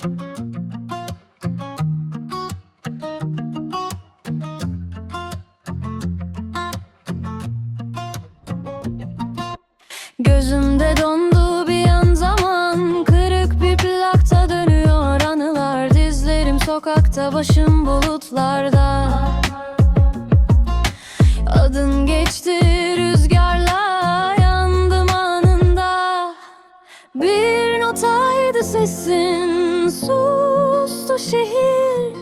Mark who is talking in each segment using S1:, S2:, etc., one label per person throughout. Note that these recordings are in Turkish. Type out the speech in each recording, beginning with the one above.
S1: Gözümde dondu bir an zaman Kırık bir plakta dönüyor anılar. Dizlerim sokakta başım bulutlarda. Adın geçti rüzgarla yandım anında. Bir notaydı sesin sustu şehir.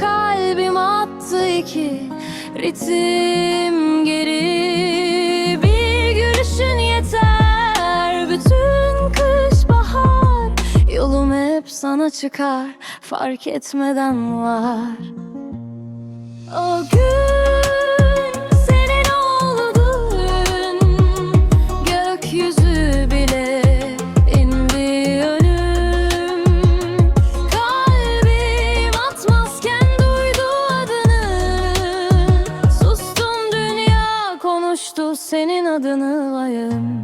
S1: Kalbim attı iki ritim geri. Bir gülüşün yeter. Bütün kış bahar. Yolum hep sana çıkar. Fark etmeden var. O gün konuştu senin adını ayım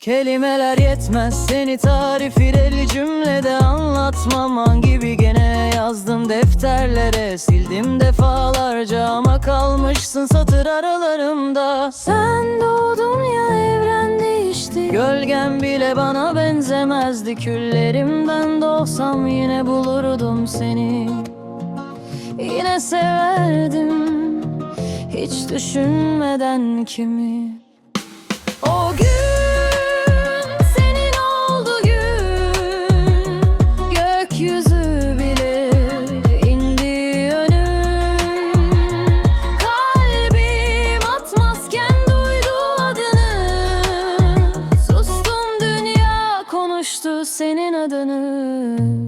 S2: Kelimeler yetmez seni tarif ile cümlede anlatmam. Hangi bir gene yazdım defterlere Sildim defalarca ama kalmışsın satır aralarımda.
S1: Sen doğdun ya evren değişti.
S2: Gölgen bile bana benzemezdi. Küllerimden doğsam yine bulurdum seni.
S1: Yine severdim hiç düşünmeden kimi? O gün senin oldu gün Gökyüzü bile indi önüm. Kalbim atmazken duydu adını. Sustum dünya konuştu senin adını